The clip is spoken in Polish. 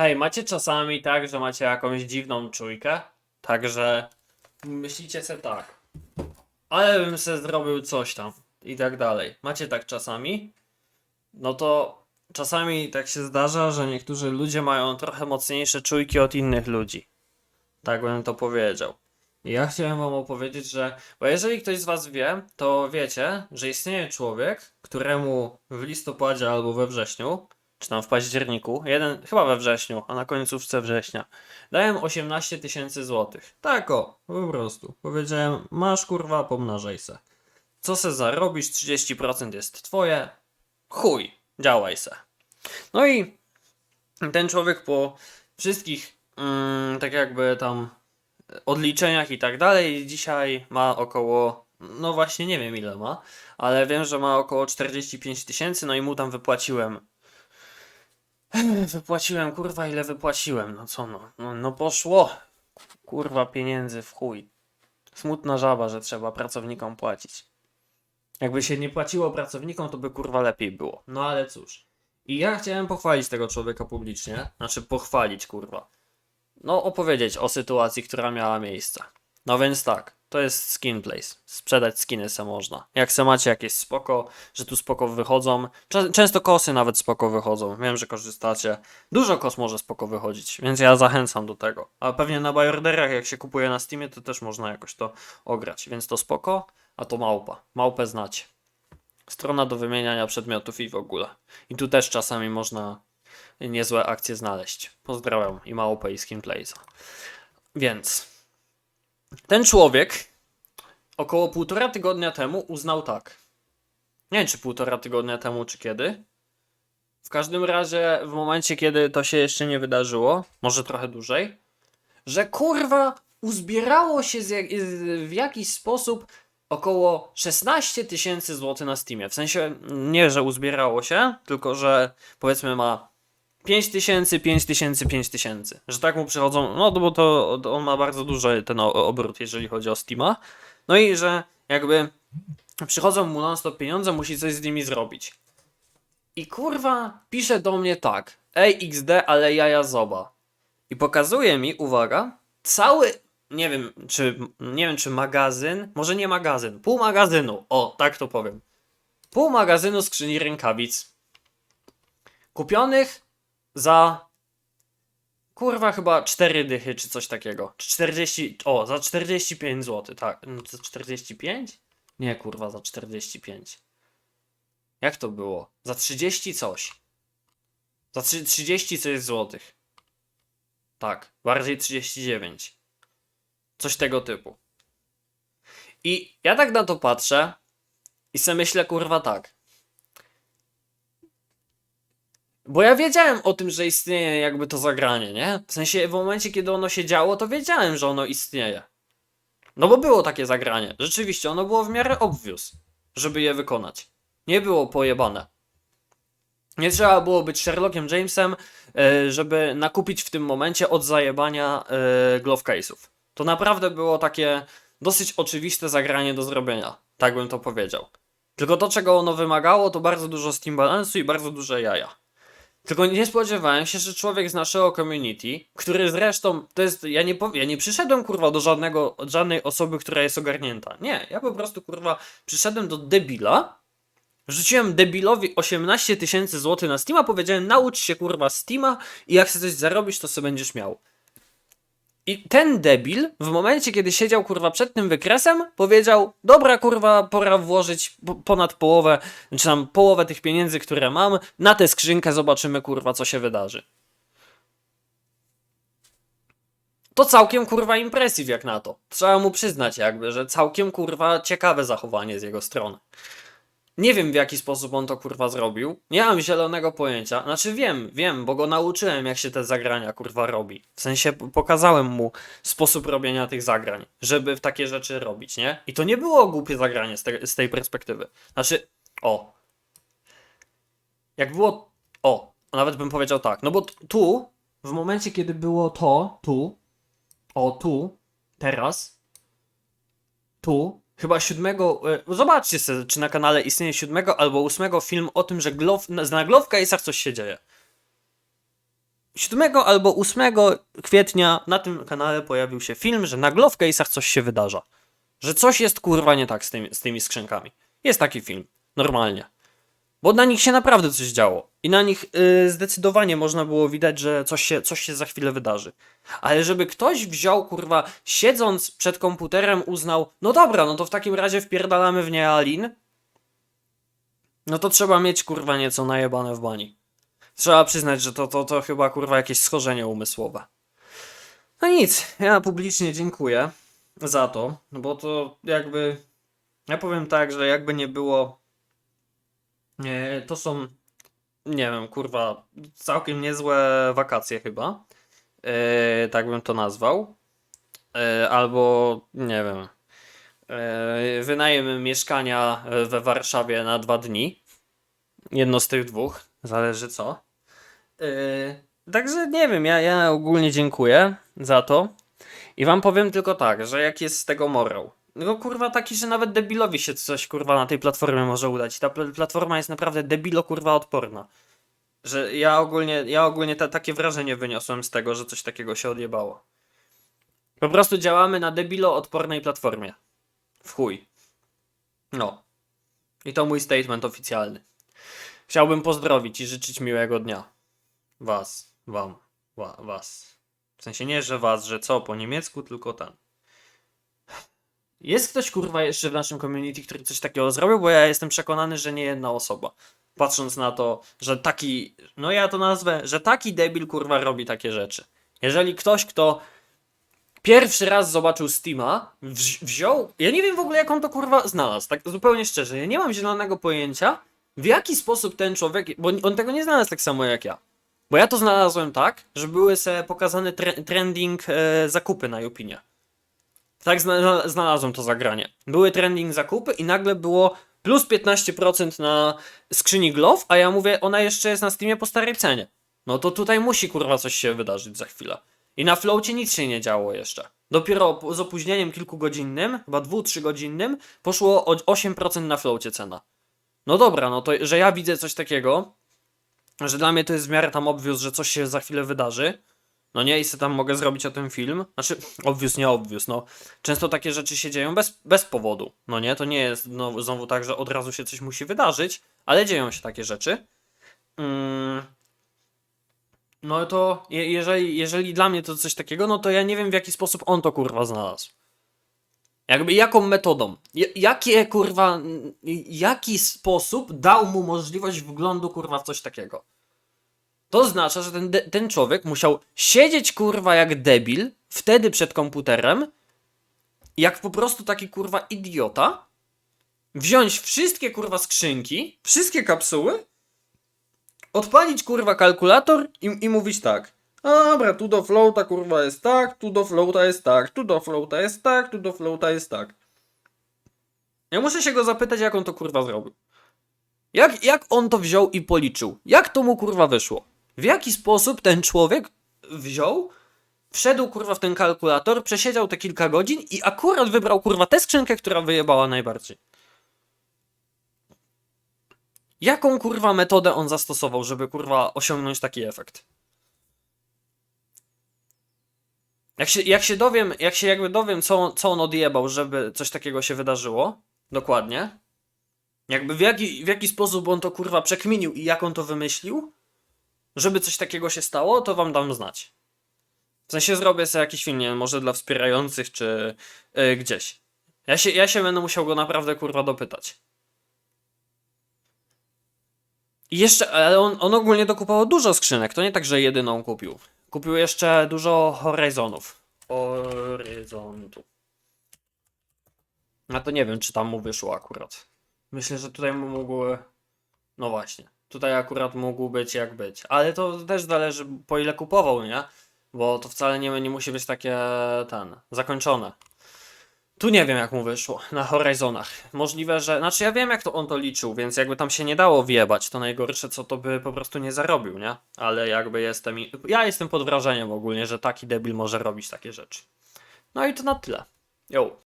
Hej, macie czasami tak, że macie jakąś dziwną czujkę? Także myślicie sobie tak. Ale bym se zrobił coś tam i tak dalej. Macie tak czasami? No to czasami tak się zdarza, że niektórzy ludzie mają trochę mocniejsze czujki od innych ludzi. Tak bym to powiedział. I ja chciałem wam opowiedzieć, że. Bo jeżeli ktoś z was wie, to wiecie, że istnieje człowiek, któremu w listopadzie albo we wrześniu, czy tam w październiku, jeden, chyba we wrześniu, a na końcówce września, dałem 18 tysięcy złotych. Tak o, po prostu. Powiedziałem, masz kurwa, pomnażaj se. Co se zarobisz, 30% jest twoje, chuj, działaj se. No i ten człowiek po wszystkich, mm, tak jakby tam odliczeniach i tak dalej, dzisiaj ma około, no właśnie nie wiem ile ma, ale wiem, że ma około 45 tysięcy, no i mu tam wypłaciłem. Wypłaciłem, kurwa, ile wypłaciłem, no co no, no, no poszło, kurwa, pieniędzy w chuj. Smutna żaba, że trzeba pracownikom płacić. Jakby się nie płaciło pracownikom, to by kurwa lepiej było. No ale cóż. I ja chciałem pochwalić tego człowieka publicznie, znaczy pochwalić, kurwa no, opowiedzieć o sytuacji, która miała miejsce. No więc tak, to jest skin place. Sprzedać skiny se można. Jak se macie jakieś spoko, że tu spoko wychodzą. Często kosy nawet spoko wychodzą. Wiem, że korzystacie. Dużo kos może spoko wychodzić, więc ja zachęcam do tego. A pewnie na bajorderach, jak się kupuje na Steamie, to też można jakoś to ograć. Więc to spoko, a to małpa. Małpę znacie. Strona do wymieniania przedmiotów i w ogóle. I tu też czasami można niezłe akcje znaleźć. Pozdrawiam i małpę i Skinplace'a. Więc ten człowiek około półtora tygodnia temu uznał tak. Nie wiem, czy półtora tygodnia temu, czy kiedy. W każdym razie, w momencie, kiedy to się jeszcze nie wydarzyło, może trochę dłużej, że kurwa uzbierało się w jakiś sposób około 16 tysięcy złotych na Steamie. W sensie nie, że uzbierało się, tylko że powiedzmy ma 5 tysięcy, 5 tysięcy, 5 tysięcy. Że tak mu przychodzą, no bo to on ma bardzo duży ten obrót, jeżeli chodzi o Steama. No i że jakby przychodzą mu non-stop pieniądze, musi coś z nimi zrobić. I kurwa pisze do mnie tak. Ej XD, ale jaja zoba. I pokazuje mi, uwaga, cały, nie wiem czy, nie wiem czy magazyn, może nie magazyn, pół magazynu, o tak to powiem. Pół magazynu skrzyni rękawic. Kupionych za kurwa chyba 4 dychy czy coś takiego. Czy 40, o, za 45 zł, tak. No, Za 45? Nie, kurwa, za 45. Jak to było? Za 30 coś. Za trzy- 30 coś złotych. Tak, bardziej 39. Coś tego typu. I ja tak na to patrzę i sobie myślę, kurwa, tak. Bo ja wiedziałem o tym, że istnieje jakby to zagranie, nie? W sensie w momencie, kiedy ono się działo, to wiedziałem, że ono istnieje. No bo było takie zagranie. Rzeczywiście, ono było w miarę obvious, żeby je wykonać. Nie było pojebane. Nie trzeba było być Sherlockiem Jamesem, e, żeby nakupić w tym momencie od zajebania e, glove case'ów. To naprawdę było takie dosyć oczywiste zagranie do zrobienia. Tak bym to powiedział. Tylko to, czego ono wymagało, to bardzo dużo Steam balansu i bardzo duże jaja. Tylko nie spodziewałem się, że człowiek z naszego community, który zresztą, to jest, ja nie powiem, ja nie przyszedłem kurwa do żadnego, żadnej osoby, która jest ogarnięta. Nie, ja po prostu kurwa przyszedłem do debila, rzuciłem debilowi 18 tysięcy złotych na Steama, powiedziałem naucz się kurwa Steama i jak chcesz coś zarobić, to sobie będziesz miał. I ten debil, w momencie kiedy siedział kurwa przed tym wykresem, powiedział: Dobra, kurwa, pora włożyć po- ponad połowę, czy tam połowę tych pieniędzy, które mam, na tę skrzynkę, zobaczymy kurwa, co się wydarzy. To całkiem kurwa impresiv jak na to. Trzeba mu przyznać jakby, że całkiem kurwa ciekawe zachowanie z jego strony. Nie wiem w jaki sposób on to kurwa zrobił. Nie mam zielonego pojęcia. Znaczy wiem, wiem, bo go nauczyłem jak się te zagrania kurwa robi. W sensie pokazałem mu sposób robienia tych zagrań, żeby w takie rzeczy robić, nie? I to nie było głupie zagranie z, te, z tej perspektywy. Znaczy, o. Jak było, o, nawet bym powiedział tak, no bo tu, w momencie kiedy było to, tu, o tu, teraz, tu, chyba siódmego, e, zobaczcie sobie, czy na kanale istnieje siódmego albo ósmego film o tym, że na, na glove case'ach coś się dzieje. 7 albo 8 kwietnia na tym kanale pojawił się film, że na Glove Case'ach coś się wydarza. Że coś jest kurwa nie tak z tymi, z tymi skrzynkami. Jest taki film. Normalnie. Bo na nich się naprawdę coś działo. I na nich y, zdecydowanie można było widać, że coś się, coś się za chwilę wydarzy. Ale żeby ktoś wziął, kurwa, siedząc przed komputerem, uznał, no dobra, no to w takim razie wpierdalamy w nie Alin, no to trzeba mieć, kurwa, nieco najebane w bani. Trzeba przyznać, że to, to, to chyba, kurwa, jakieś schorzenie umysłowe. No nic, ja publicznie dziękuję za to, bo to jakby, ja powiem tak, że jakby nie było, to są, nie wiem, kurwa, całkiem niezłe wakacje chyba, e, tak bym to nazwał, e, albo, nie wiem, e, wynajem mieszkania we Warszawie na dwa dni, jedno z tych dwóch, zależy co. Yy, także nie wiem, ja, ja ogólnie dziękuję za to. I wam powiem tylko tak, że jak jest z tego morał. No kurwa taki, że nawet debilowi się coś kurwa na tej platformie może udać. Ta pl- platforma jest naprawdę debilo kurwa odporna. Że ja ogólnie, ja ogólnie ta, takie wrażenie wyniosłem z tego, że coś takiego się odjebało. Po prostu działamy na debilo odpornej platformie. W chuj. No. I to mój statement oficjalny. Chciałbym pozdrowić i życzyć miłego dnia. Was, wam, wa, was. W sensie nie, że was, że co po niemiecku, tylko ten. Jest ktoś kurwa jeszcze w naszym community, który coś takiego zrobił, bo ja jestem przekonany, że nie jedna osoba. Patrząc na to, że taki, no ja to nazwę, że taki debil kurwa robi takie rzeczy. Jeżeli ktoś, kto pierwszy raz zobaczył Steama, wzi- wziął, ja nie wiem w ogóle jak on to kurwa znalazł, tak zupełnie szczerze, ja nie mam zielonego pojęcia, w jaki sposób ten człowiek, bo on tego nie znalazł tak samo jak ja. Bo ja to znalazłem tak, że były se pokazane tre trending e, zakupy na Jupinie. Tak zna znalazłem to zagranie. Były trending zakupy i nagle było plus 15% na skrzyni Glove, a ja mówię, ona jeszcze jest na Steamie po starej cenie. No to tutaj musi kurwa coś się wydarzyć za chwilę. I na Flowcie nic się nie działo jeszcze. Dopiero z opóźnieniem kilkugodzinnym, chyba 2-3 godzinnym, poszło o 8% na Flowcie cena. No dobra, no to że ja widzę coś takiego, że dla mnie to jest w miarę tam obvious, że coś się za chwilę wydarzy. No nie, i sobie tam mogę zrobić o tym film. Znaczy, obvious, nie obvious, no. Często takie rzeczy się dzieją bez, bez powodu. No nie, to nie jest no, znowu tak, że od razu się coś musi wydarzyć, ale dzieją się takie rzeczy. Mm. No to je, jeżeli, jeżeli dla mnie to coś takiego, no to ja nie wiem w jaki sposób on to kurwa znalazł. Jakby jaką metodą? Jakie kurwa. Jaki sposób dał mu możliwość wglądu kurwa w coś takiego? To oznacza, że ten, ten człowiek musiał siedzieć kurwa jak debil wtedy przed komputerem, jak po prostu taki kurwa idiota, wziąć wszystkie kurwa skrzynki, wszystkie kapsuły, odpalić kurwa kalkulator i, i mówić tak. A dobra, tu do floata kurwa jest tak, tu do floata jest tak, tu do floata jest tak, tu do floata jest tak. Ja muszę się go zapytać, jak on to kurwa zrobił. Jak, jak on to wziął i policzył? Jak to mu kurwa wyszło? W jaki sposób ten człowiek wziął, wszedł kurwa w ten kalkulator, przesiedział te kilka godzin i akurat wybrał kurwa tę skrzynkę, która wyjebała najbardziej? Jaką kurwa metodę on zastosował, żeby kurwa osiągnąć taki efekt? Jak się, jak się dowiem, jak się jakby dowiem, co, on- co on odjebał, żeby coś takiego się wydarzyło, dokładnie, jakby w jaki, w jaki sposób on to kurwa przekminił i jak on to wymyślił, żeby coś takiego się stało, to wam dam znać. W sensie zrobię sobie jakiś film, nie może dla wspierających, czy yy, gdzieś. Ja się, ja się będę musiał go naprawdę kurwa dopytać. I jeszcze, ale on, on ogólnie dokupował dużo skrzynek, to nie tak, że jedyną kupił. Kupił jeszcze dużo Horizonów. Horyzontu. A to nie wiem, czy tam mu wyszło akurat. Myślę, że tutaj mu mógł. No właśnie. Tutaj akurat mógł być jak być. Ale to też zależy po ile kupował, nie? Bo to wcale nie, nie musi być takie ten. zakończone. Tu nie wiem jak mu wyszło na Horizonach. Możliwe, że. Znaczy ja wiem jak to on to liczył, więc jakby tam się nie dało wjebać. To najgorsze co to by po prostu nie zarobił, nie? Ale jakby jestem. Ja jestem pod wrażeniem ogólnie, że taki debil może robić takie rzeczy. No i to na tyle. Jo.